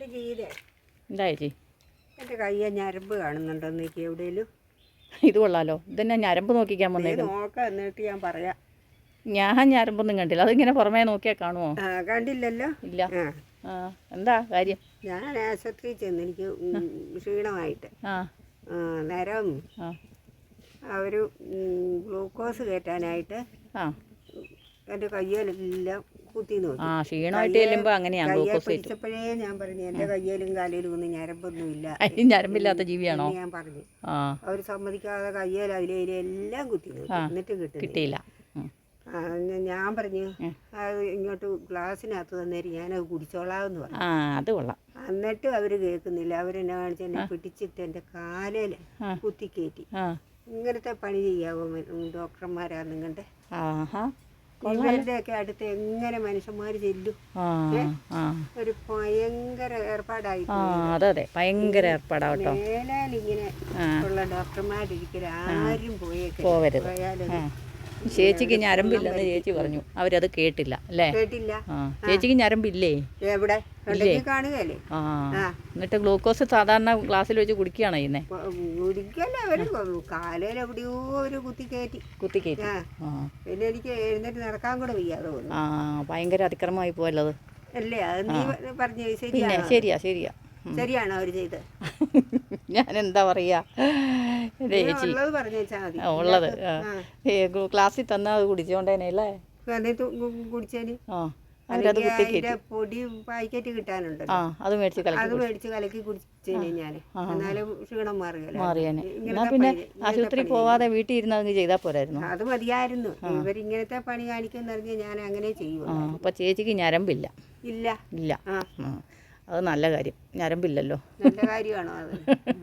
ഒരു ചെയ്തേ എന്താ ചേച്ചി? എന്റെ കയ്യെ ഞരമ്പ് കാണുന്നുണ്ടോ എനിക്ക് എവിടെയെങ്കിലും ഇത് കൊള്ളാലോ. ഇതന്നെ ഞരമ്പ് നോക്കിക്കാൻ വന്നേക്കും നോക്കാം എന്നിട്ട് ഞാൻ പറയാം. ഞാൻ ഞരമ്പൊന്നും കണ്ടില്ല. അതിങ്ങനെ പുറമേ നോക്കിയാൽ കാണുമോ ആ കണ്ടില്ലല്ലോ? ഇല്ല. ആ. ആ എന്താ കാര്യം? ഞാൻ ആശുപത്രിയിൽ ചെന്ന് എനിക്ക് ഉം, ക്ഷീണമായിട്ട്. ആ. ആ, നേരം. ആ. അവർ ഗ്ലൂക്കോസ് കയറ്റാനായിട്ട് ആ. എന്റെ കയ്യിലെല്ലാം കുത്തി നോക്കി ആ ക്ഷീണമായിട്ട് ചെല്ലുമ്പോൾ അങ്ങനെയാണ് കയ്യെ ഗ്ലൂക്കോസ് കയറ്റും. പിടിച്ചപ്പോഴേ ഞാൻ പറഞ്ഞു എന്റെ കയ്യിലും കാലിലും ഒന്നും ഞരമ്പൊന്നുമില്ല. അതിന് ഞരമ്പില്ലാത്ത ജീവിയാണോ? എന്ന് ഞാൻ പറഞ്ഞു. ആ. അവർ സമ്മതിക്കാതെ കയ്യേലും അതിലും എല്ലാം കുത്തി നോക്കി എന്നിട്ട് കിട്ടുന്നില്ല. കിട്ടിയില്ല. ഉം. ആ, ഞ- ഞാൻ പറഞ്ഞു അത് ഇങ്ങോട്ട് ഗ്ലാസ്സിനകത്ത് തന്നേരി ഞാനത് കുടിച്ചോളാം എന്ന് പറഞ്ഞു. ആ അത് കൊള്ളാം. എന്നിട്ടും അവർ കേൾക്കുന്നില്ല. അവരെന്നെ കാണിച്ച് എന്നെ പിടിച്ചിട്ട് എന്റെ കാലേൽ ആ. കുത്തിക്കയറ്റി ആ. ഇങ്ങനത്തെ പണി ചെയ്യാവോ ഡോക്ടർമാരാ നിങ്ങളുടെ ആഹാ. ഇവരുടെയൊക്കെ അടുത്ത് എങ്ങനെ മനുഷ്യന്മാര് ചെല്ലും? ഒരു ഭയങ്കര ഏർപ്പാടായി അതെ അതെ ഭയങ്കര ഏർപ്പാടാവട്ടോ മേലാൽ ഇങ്ങനെ. ഉള്ള ഡോക്ടർമാരിരിക്കൽ ആരും പോയേക്കും പോയാലും ചേച്ചിക്ക് ഞരമ്പില്ലെന്ന് ചേച്ചി പറഞ്ഞു. അവരത് കേട്ടില്ല അല്ലേ? ആ ചേച്ചിക്ക് ഞരമ്പില്ലേ എവിടെ? കാണുകയല്ലേ? ആ. എന്നിട്ട് ഗ്ലൂക്കോസ് സാധാരണ ഗ്ലാസ്സിൽ വെച്ച് കുടിക്കുകയാണ് ചെയ്യുന്നത് കുത്തിക്കേറ്റി പിന്നെ എനിക്ക് എഴുന്നേറ്റ് നടക്കാൻ കൂടെ വയ്യാതെ തോന്നുന്നു ആ ഭയങ്കര അതിക്രമമായി പോയല്ലോ അത്? അല്ലേ? അത് നീ പറഞ്ഞു ശരിയാ ശരിയാ. ഉം. ശരിയാണോ അവർ ചെയ്ത്? ഞാൻ എന്താ പറയാ ചേച്ചി ഉള്ളത് ക്ലാസ്സിൽ തന്നാൽ അത് കുടിച്ചോണ്ടേനെ അല്ലേ? ആ അവരത് പൊടി പാക്കറ്റ് കിട്ടാനുണ്ടല്ലോ. ആ അത് മേടിച്ച് കലക്കി അത് മേടിച്ച് കലക്കി കുടിച്ചേനെ ഞാൻ എന്നാലും ക്ഷീണം മാറുകയല്ല. മാറിയാനെ. എന്നാ പിന്നെ ആശുപത്രി പോവാതെ വീട്ടിൽ ഇരുന്ന് അങ്ങ് ചെയ്താൽ പോരായിരുന്നു. അത് മതിയായിരുന്നു. ഇവരിങ്ങനത്തെ പണി കാണിക്കുന്നെറിഞ്ഞ് ഞാൻ അങ്ങനെ ചെയ്യും അപ്പൊ ചേച്ചിക്ക് ഞരമ്പില്ല. ഇല്ല. ഇല്ല. ആ. അത് നല്ല കാര്യം ഞരമ്പില്ലല്ലോ നല്ല കാര്യമാണോ അത്.